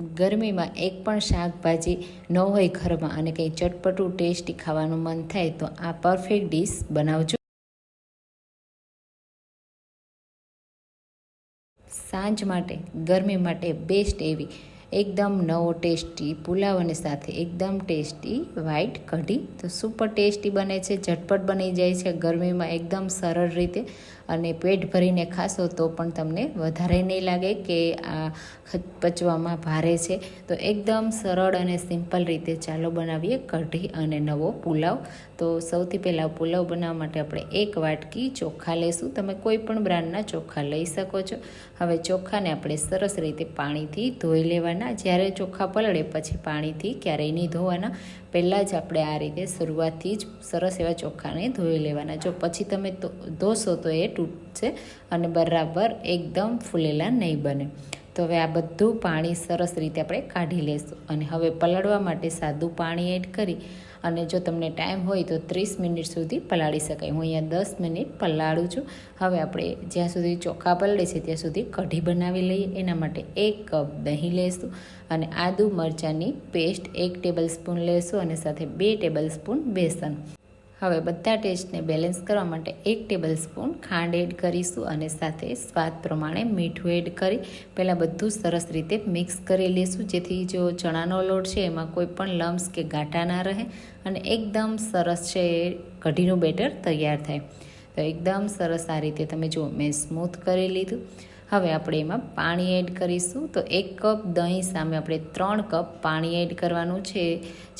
ગરમીમાં એક પણ શાકભાજી ન હોય ઘરમાં અને કંઈ ચટપટું ટેસ્ટી ખાવાનું મન થાય તો આ પરફેક્ટ ડીશ બનાવજો. સાંજ માટે, ગરમી માટે બેસ્ટ એવી એકદમ નવો ટેસ્ટી પુલાવ અને સાથે એકદમ ટેસ્ટી વ્હાઈટ કઢી. તો સુપર ટેસ્ટી બને છે, ઝટપટ બની જાય છે ગરમીમાં એકદમ સરળ રીતે. અને પેટ ભરીને ખાશો તો પણ તમને વધારે નહીં લાગે કે આ પચવામાં ભારે છે. તો એકદમ સરળ અને સિમ્પલ રીતે ચાલો બનાવીએ કઢી અને નવો પુલાવ. તો સૌથી પહેલાં પુલાવ બનાવવા માટે આપણે એક વાટકી ચોખા લઈશું. તમે કોઈ પણ બ્રાન્ડના ચોખા લઈ શકો છો. હવે ચોખાને આપણે સરસ રીતે પાણીથી ધોઈ લેવાના. જ્યારે ચોખા પલળે પછી પાણીથી ક્યારેય નહીં ધોવાના. પહેલાં જ આપણે આ રીતે શરૂઆતથી જ સરસ એવા ચોખાને ધોઈ લેવાના. જો પછી તમે ધોશો તો એ તૂટશે અને બરાબર એકદમ ફૂલેલા નહીં બને. તો હવે આ બધું પાણી સરસ રીતે આપણે કાઢી લઈશું અને હવે પલાળવા માટે સાદું પાણી એડ કરી અને જો તમને ટાઈમ હોય તો ત્રીસ મિનિટ સુધી પલાળી શકાય. હું અહીંયા દસ મિનિટ પલાળું છું. હવે આપણે જ્યાં સુધી ચોખા પલળે છે ત્યાં સુધી કઢી બનાવી લઈએ. એના માટે એક કપ દહીં લઈશું અને આદુ મરચાંની પેસ્ટ એક ટેબલ સ્પૂન લેશું અને સાથે બે ટેબલ સ્પૂન બેસન. હવે બધા ટેસ્ટને બેલેન્સ કરવા માટે એક ટેબલ સ્પૂન ખાંડ એડ કરીશું અને સાથે સ્વાદ પ્રમાણે મીઠું એડ કરી પહેલાં બધું સરસ રીતે મિક્સ કરી લઈશું જેથી જો ચણાનો લોટ છે, એમાં કોઈ પણ લમ્સ કે ગાંઠા ના રહે અને એકદમ સરસ છે કઢીનું બેટર તૈયાર થાય. તો એકદમ સરસ આ રીતે તમે જુઓ, મેં સ્મૂથ કરી લીધું. હવે આપણે એમાં પાણી એડ કરીશું. તો એક કપ દહીં સામે આપણે ત્રણ કપ પાણી એડ કરવાનું છે.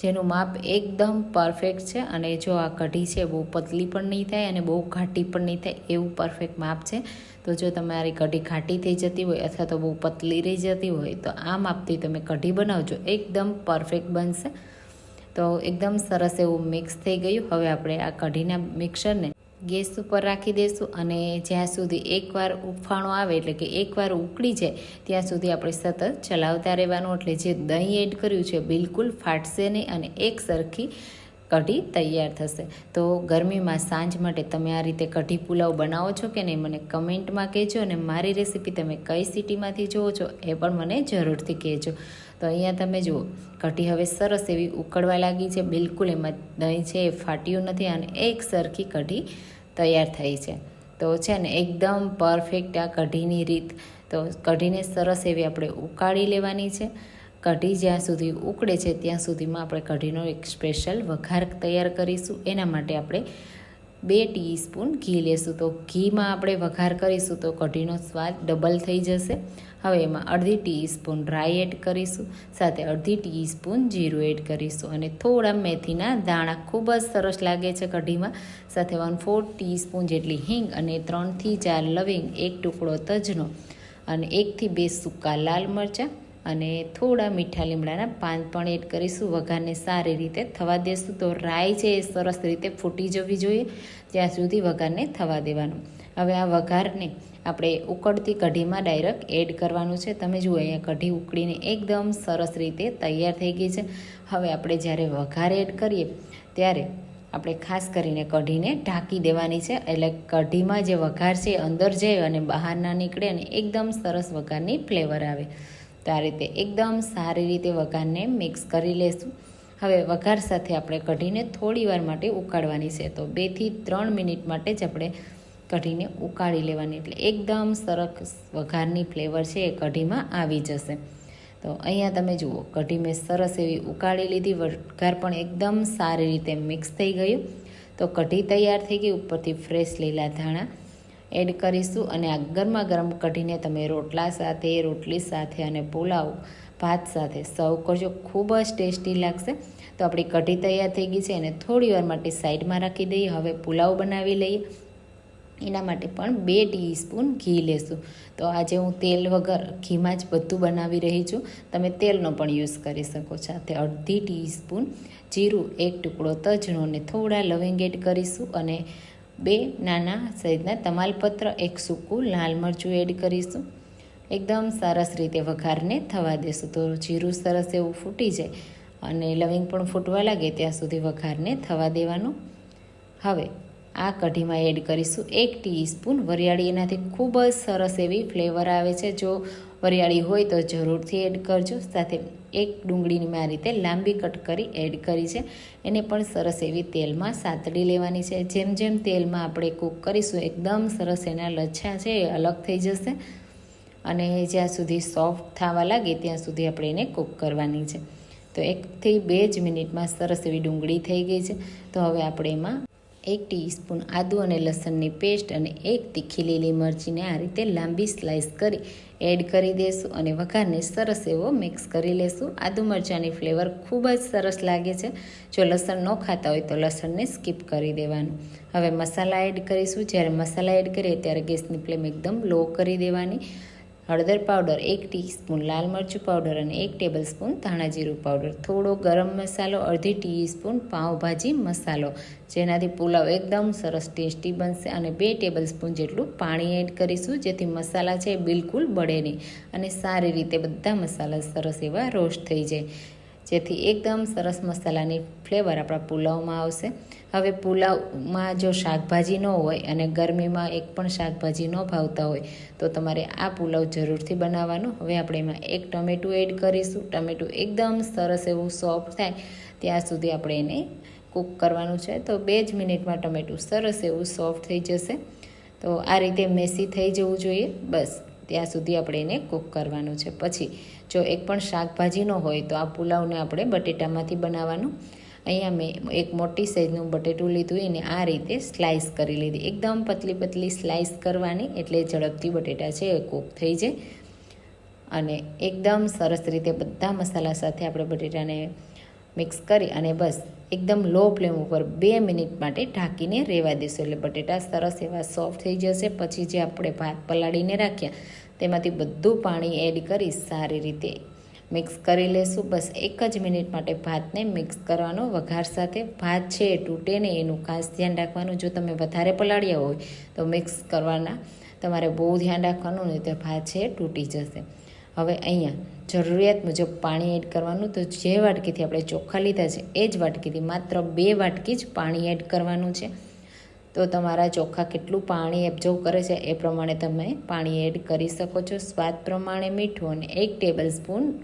જેનું માપ એકદમ પરફેક્ટ છે અને જો આ કઢી છે બહુ પતલી પણ નહીં થાય અને બહુ ઘાટી પણ નહીં થાય એવું પરફેક્ટ માપ છે. તો જો તમારી કઢી ઘાટી થઈ જતી હોય અથવા તો બહુ પતલી રહી જતી હોય તો આ માપથી તમે કઢી બનાવજો. એકદમ પરફેક્ટ બનશે. તો એકદમ સરસ એવું મિક્સ થઈ ગયું. હવે આપણે આ કઢીના મિક્સરને ગેસ ઉપર રાખી દઈશું અને જ્યાં સુધી એકવાર ઉફાણો આવે, એટલે કે એકવાર ઉકળી જાય, ત્યાં સુધી આપણે સતત ચલાવતા રહેવાનું. એટલે જે દહીં એડ કર્યું છે, બિલકુલ ફાટશે નહીં અને એક સરખી કઢી તૈયાર થશે. તો ગરમીમાં સાંજ માટે તમે આ રીતે કઢી પુલાવ બનાવો છો કે નહીં, મને કમેન્ટમાં કહેજો અને મારી રેસીપી તમે કઈ સિટીમાંથી જુઓ છો એ પણ મને જરૂરથી કહેજો. તો અહીંયા તમે જુઓ, કઢી હવે સરસ એવી ઉકળવા લાગી છે, બિલકુલ એમાં દહીં છે એ ફાટ્યું નથી અને એક સરખી કઢી તૈયાર થઈ છે. તો છે ને, એકદમ પરફેક્ટ આ કઢીની રીત. તો કઢીને સરસ એવી આપણે ઉકાળી લેવાની છે. કઢી જ્યાં સુધી ઉકળે છે ત્યાં સુધીમાં આપણે કઢીનો એક સ્પેશિયલ વઘાર તૈયાર કરીશું. એના માટે આપણે બે ટીસ્પૂન ઘી લેશું. તો ઘીમાં આપણે વઘાર કરીશું તો કઢીનો સ્વાદ ડબલ થઈ જશે. હવે એમાં અડધી ટીસ્પૂન ડ્રાય એડ કરીશું. સાથે અડધી ટીસ્પૂન જીરું એડ કરીશું. અને થોડા મેથીના દાણા ખૂબ જ સરસ લાગે છે કઢીમાં. સાથે વન ફોર ટીસ્પૂન જેટલી હિંગ અને ત્રણથી ચાર લવિંગ એક ટુકડો તજનો. અને એકથી બે સૂકા લાલ મરચાં. અને થોડા મીઠા લીમડાના પાન પણ એડ કરીશું. વઘારને સારી રીતે થવા દેશું. તો રાઈ છે એ સરસ રીતે ફૂટી જવી જોઈએ, ત્યાં સુધી વઘારને થવા દેવાનું. હવે આ વઘારને આપણે ઉકળતી કઢીમાં ડાયરેક્ટ એડ કરવાનું છે. તમે જુઓ, અહીંયા કઢી ઉકળીને એકદમ સરસ રીતે તૈયાર થઈ ગઈ છે. હવે આપણે જ્યારે વઘાર એડ કરીએ, ત્યારે આપણે ખાસ કરીને કઢીને ઢાંકી દેવાની છે. એટલે કઢીમાં જે વઘાર છે અંદર જાય અને બહાર ના નીકળે અને એકદમ સરસ વઘારની ફ્લેવર આવે. તો આ રીતે એકદમ સારી રીતે વઘારને મિક્સ કરી લેશું. હવે વઘાર સાથે આપણે કઢીને થોડીવાર માટે ઉકાળવાની છે. તો બેથી ત્રણ મિનિટ માટે જ આપણે કઢીને ઉકાળી લેવાની. એટલે એકદમ સરસ વઘારની ફ્લેવર છે એ કઢીમાં આવી જશે. તો અહીંયા તમે જુઓ, કઢી મેં સરસ એવી ઉકાળી લીધી. વઘાર પણ એકદમ સારી રીતે મિક્સ થઈ ગયું. તો કઢી તૈયાર થઈ ગઈ ઉપરથી ફ્રેશ લીલા ધાણા. એડ કરીશું અને આ ગરમા ગરમ કઢીને તમે રોટલા સાથે, રોટલી સાથે અને પુલાવ ભાત સાથે સર્વ કરજો. ખૂબ જ ટેસ્ટી લાગશે. તો આપણી કઢી તૈયાર થઈ ગઈ છે એને થોડી વાર માટે સાઈડમાં રાખી દઈએ. હવે પુલાવ બનાવી લઈએ. એના માટે પણ બે ટીસ્પૂન ઘી લેશું. તો આજે હું તેલ વગર ઘીમાં જ બધું બનાવી રહી છું. તમે તેલનો પણ યુઝ કરી શકો છો. સાથે અડધી ટીસ્પૂન જીરું, એક ટુકડો તજનો અને થોડા લવિંગ એડ કરીશું અને બે નાના સાઈઝના તમાલપત્ર, એક સૂકું લાલ મરચું એડ કરીશું. એકદમ સરસ રીતે વઘારને થવા દેશું. તો જીરું સરસ એવું ફૂટી જાય અને લવિંગ પણ ફૂટવા લાગે ત્યાં સુધી વઘારને થવા દેવાનું. હવે આ કઢીમાં એડ કરીશું એક ટીસ્પૂન વરિયાળી. એનાથી ખૂબ જ સરસ એવી ફ્લેવર આવે છે. જો વરિયાળી હોય તો જરૂરથી એડ કરજો. સાથે એક ડુંગળીની મેં આ રીતે લાંબી કટ કરી એડ કરી છે. એને પણ સરસ એવી તેલમાં સાતડી લેવાની છે. જેમ જેમ તેલમાં આપણે કૂક કરીશું, એકદમ સરસ એના લચ્છા છે, એ અલગ થઈ જશે. અને જ્યાં સુધી સોફ્ટ થવા લાગે, ત્યાં સુધી આપણે એને કૂક કરવાની છે. તો એકથી બે જ મિનિટમાં સરસ એવી ડુંગળી થઈ ગઈ છે. તો હવે આપણે એમાં એક ટીસ્પૂન આદુ અને લસણની પેસ્ટ અને એક તીખી લીલી મરચીને આ રીતે લાંબી સ્લાઇસ કરી એડ કરી દઈશું અને વઘારને સરસ એવો મિક્સ કરી લેશું. આદુ મરચાંની ફ્લેવર ખૂબ જ સરસ લાગે છે. જો લસણ ન ખાતા હોય તો લસણને સ્કીપ કરી દેવાનું. હવે મસાલા એડ કરીશું. જ્યારે મસાલા એડ કરીએ ત્યારે ગેસની ફ્લેમ એકદમ લો કરી દેવાની. હળદર પાવડર એક ટીસ્પૂન લાલ મરચું પાવડર અને એક ટેબલ સ્પૂન ધાણા જીરું પાવડર. થોડો ગરમ મસાલો, અડધી ટીસ્પૂન પાઉંભાજી મસાલો. જેનાથી પુલાવ એકદમ સરસ ટેસ્ટી બનશે અને બે ટેબલ સ્પૂન જેટલું પાણી એડ કરીશું, જેથી મસાલા છે બિલકુલ બળે નહીં. અને સારી રીતે બધા મસાલા સરસ એવા રોસ્ટ થઈ જાય. જેથી એકદમ સરસ મસાલાની ફ્લેવર આપણા પુલાવમાં આવશે. હવે પુલાવમાં જો શાકભાજી ન હોય અને ગરમીમાં એક પણ શાકભાજી ન ભાવતા હોય, તો તમારે આ પુલાવ જરૂરથી બનાવવાનો. હવે આપણે એમાં એક ટમેટું એડ કરીશું. ટમેટું એકદમ સરસ એવું સોફ્ટ થાય ત્યાં સુધી આપણે એને કૂક કરવાનું છે. તો બે જ મિનિટમાં ટમેટું સરસ એવું સોફ્ટ થઈ જશે. તો આ રીતે મેસી થઈ જવું જોઈએ. બસ. ત્યાં સુધી આપણે એને કૂક કરવાનું છે. પછી જો એક પણ શાકભાજી ન હોય તો આ પુલાવને આપણે બટેટામાંથી બનાવવાનું. અહીંયા મેં એક મોટી સાઈઝનું બટેટું લીધું, એને આ રીતે સ્લાઇસ કરી લીધી. એકદમ પતલી પતલી સ્લાઇસ કરવાની, એટલે ઝડપથી બટેટા છે એ કૂક થઈ જાય. અને એકદમ સરસ રીતે બધા મસાલા સાથે આપણે બટેટાને મિક્સ કરી અને બસ એકદમ લો ફ્લેમ ઉપર બે મિનિટ માટે ઢાંકીને રહેવા દઈશું એટલે બટેટા સરસ એવા સોફ્ટ થઈ જશે. પછી જે આપણે ભાત પલાળીને રાખ્યા તેમાંથી બધું પાણી એડ કરી સારી રીતે મિક્સ કરી લેશું. બસ એક જ મિનિટ માટે ભાતને મિક્સ કરવાનો. વઘાર સાથે ભાત છે એ તૂટે ને એનું ખાસ ધ્યાન રાખવાનું. જો તમે વધારે પલાળ્યા હોય તો મિક્સ કરવાના. તમારે બહુ ધ્યાન રાખવાનું નહીં તો ભાત છે એ તૂટી જશે. હવે અહીંયા જરૂરિયાત મુજબ પાણી એડ કરવાનું. તો જે વાટકીથી આપણે ચોખ્ખા લીધા છે, એ જ વાટકીથી માત્ર બે વાટકી જ પાણી એડ કરવાનું છે. તો તમારા ચોખા કેટલું પાણી એબ્ઝર્વ કરે છે એ પ્રમાણે તમે પાણી એડ કરી શકો છો. સ્વાદ પ્રમાણે મીઠું અને એક ટેબલ સ્પૂન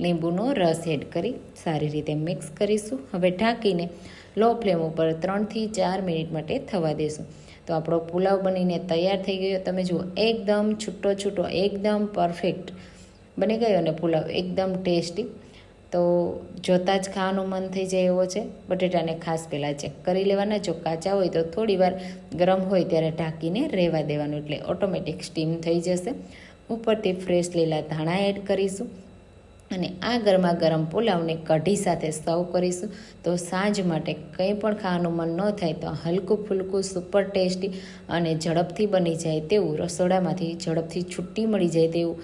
લીંબુનો રસ એડ કરી સારી રીતે મિક્સ કરીશું. હવે ઢાંકીને લો ફ્લેમ ઉપર ત્રણથી ચાર મિનિટ માટે થવા દેશું. તો આપણો પુલાવ બનીને તૈયાર થઈ ગયો. તમે જુઓ, એકદમ છૂટો છૂટો, એકદમ પરફેક્ટ બની ગયો અને પુલાવ એકદમ ટેસ્ટી. તો જોતાં જ ખાવાનું મન થઈ જાય એવો છે. બટેટાને ખાસ પહેલાં ચેક કરી લેવાના. જો કાચા હોય તો થોડી વાર ગરમ હોય ત્યારે ઢાંકીને રહેવા દેવાનું. એટલે ઓટોમેટિક સ્ટીમ થઈ જશે. ઉપરથી ફ્રેશ લીલા ધાણા એડ કરીશું. અને આ ગરમા ગરમ પુલાવને કઢી સાથે સર્વ કરીશું. તો સાંજ માટે કંઈ પણ ખાવાનું મન ન થાય તો હલકું ફૂલકું સુપર ટેસ્ટી અને ઝડપથી બની જાય તેવું રસોડામાંથી ઝડપથી છુટ્ટી મળી જાય તેવું.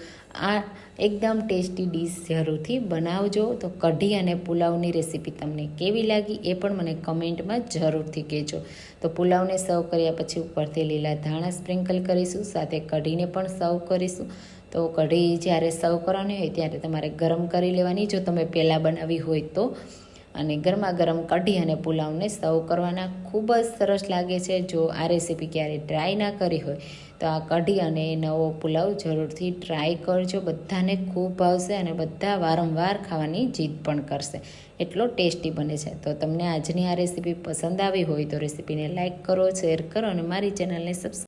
આ એકદમ ટેસ્ટી ડીશ જરૂરથી બનાવજો. તો કઢી અને પુલાવની રેસીપી તમને કેવી લાગી એ પણ મને કમેન્ટમાં જરૂરથી કહેજો. તો પુલાવને સર્વ કર્યા પછી ઉપરથી લીલા ધાણા સ્પ્રિંકલ કરીશું, સાથે કઢીને પણ સર્વ કરીશું. તો કઢી જ્યારે સર્વ કરવાની હોય ત્યારે તમારે ગરમ કરી લેવાની. જો તમે પહેલાં બનાવી હોય તો. અને ગરમા ગરમ કઢી અને પુલાવને સર્વ કરવાના ખૂબ જ સરસ લાગે છે. જો આ રેસીપી ક્યારે ટ્રાય ના કરી હોય, તો આ કઢી અને નવો પુલાવ જરૂરથી ટ્રાય કરજો. બધાને ખૂબ ભાવશે અને બધા વારંવાર ખાવાની જીદ પણ કરશે. એટલો ટેસ્ટી બને છે. તો તમને આજની આ રેસીપી પસંદ આવી હોય તો રેસીપીને લાઇક કરો, શેર કરો અને મારી ચેનલને સબસ્ક્રાઈબ